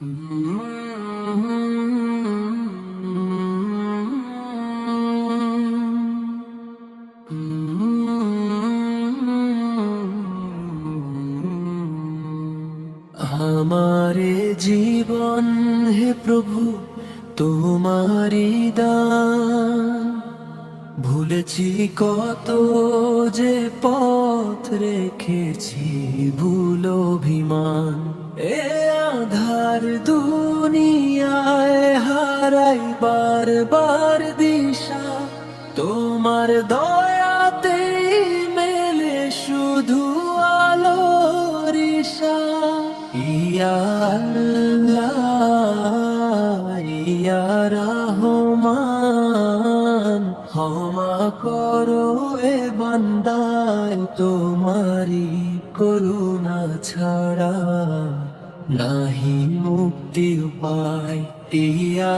আমারে জীবন হে প্রভু তোমারি দান। ভুলেছি কত যে পথ রেখেছি ভুল অভিমান। এ আধার দুনিয়ায় হারাই বারবার দিশা। তোমার দয়াতে মেলে শুধু আলোর ইশা ইয়া আল্লাহ ইয়া রহমান, ক্ষমা করো এ বান্দায় তোমারি করুণা ছাড়া। নাহি মুক্তি উপায় ইয়া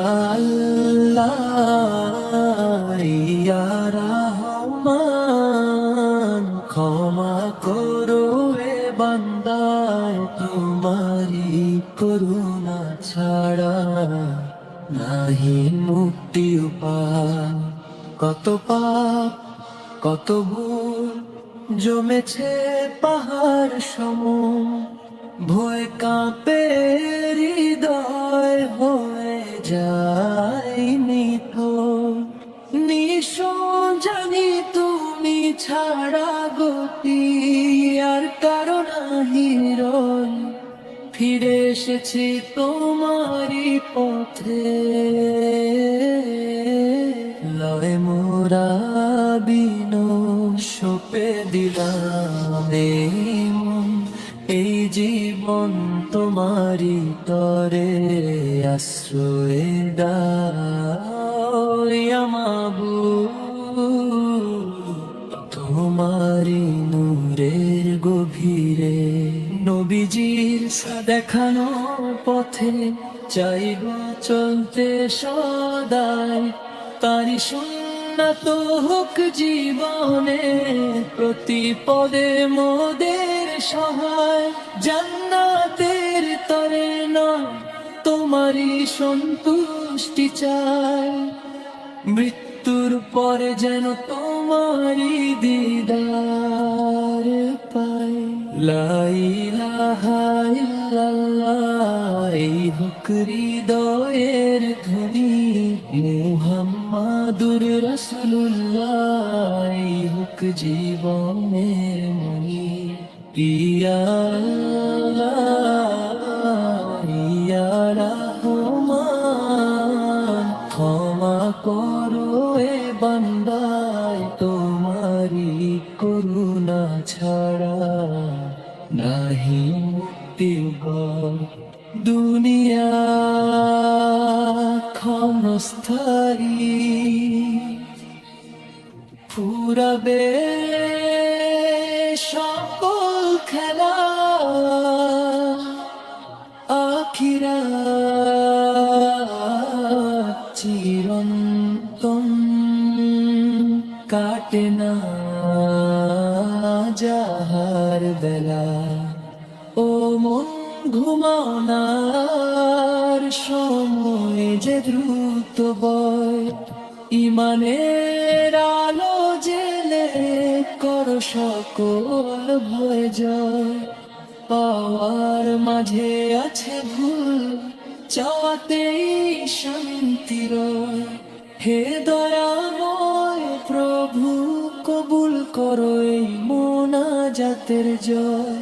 ক্ষমা করো এ বান্দায় তোমারি করুণা ছাড়া নাহি মুক্তি উপায় কত পাপ, কত ভুল, জমেছে পাহাড় সম ভয় কাঁপে, হৃদয় হয়ে যায় নিথো নিশো জানি তুমি ছাড়া গতি, আর কারণ হিরণ ফিরে এসেছি তোমারই পথে। লয় মোরা বিন তোমারি তরে আশ্রয় দামাবু তোমারি নূরের গভীরে নবীজির দেখানো পথে চাইব চলতে সদায় তারি সুন্নত হোক জীবনে প্রতি পদে মোদের সহায়। জান্নাতের তরে নয়, তোমারই সন্তুষ্টি চায় মৃত্যুর পরে যেন তোমারি দিদার পাই। লাইলাহা এই হুক হৃদয়ের ধ্বনি। মুহাম্মাদুর রাসূলুল্লাহ, এই হুক জীবনের মনি। ইয়া করো এ বান্দায় তোমারি করুণা ছাড়া নাহি মুক্তি। দুনিয়া ক্ষণস্থায়ী ফুরাবে সকল খেলা ও মন ঘুমানার সময় যে দ্রুত বয়, ইমানের আলো জেলে কর সকল ভয় জয়। পাওয়ার মাঝে আছে ভুল, চাওয়াতেই শান্তির হে দয়াময় প্রভু, কবুল করো এই মোনাজাতের জয়।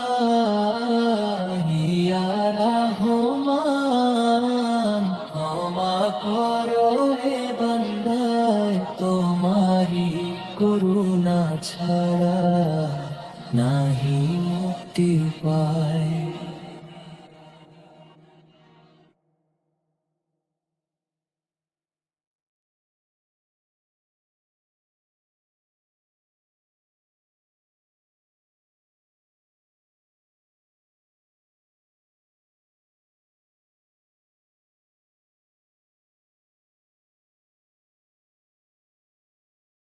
করুণা ছাড়া নাহি।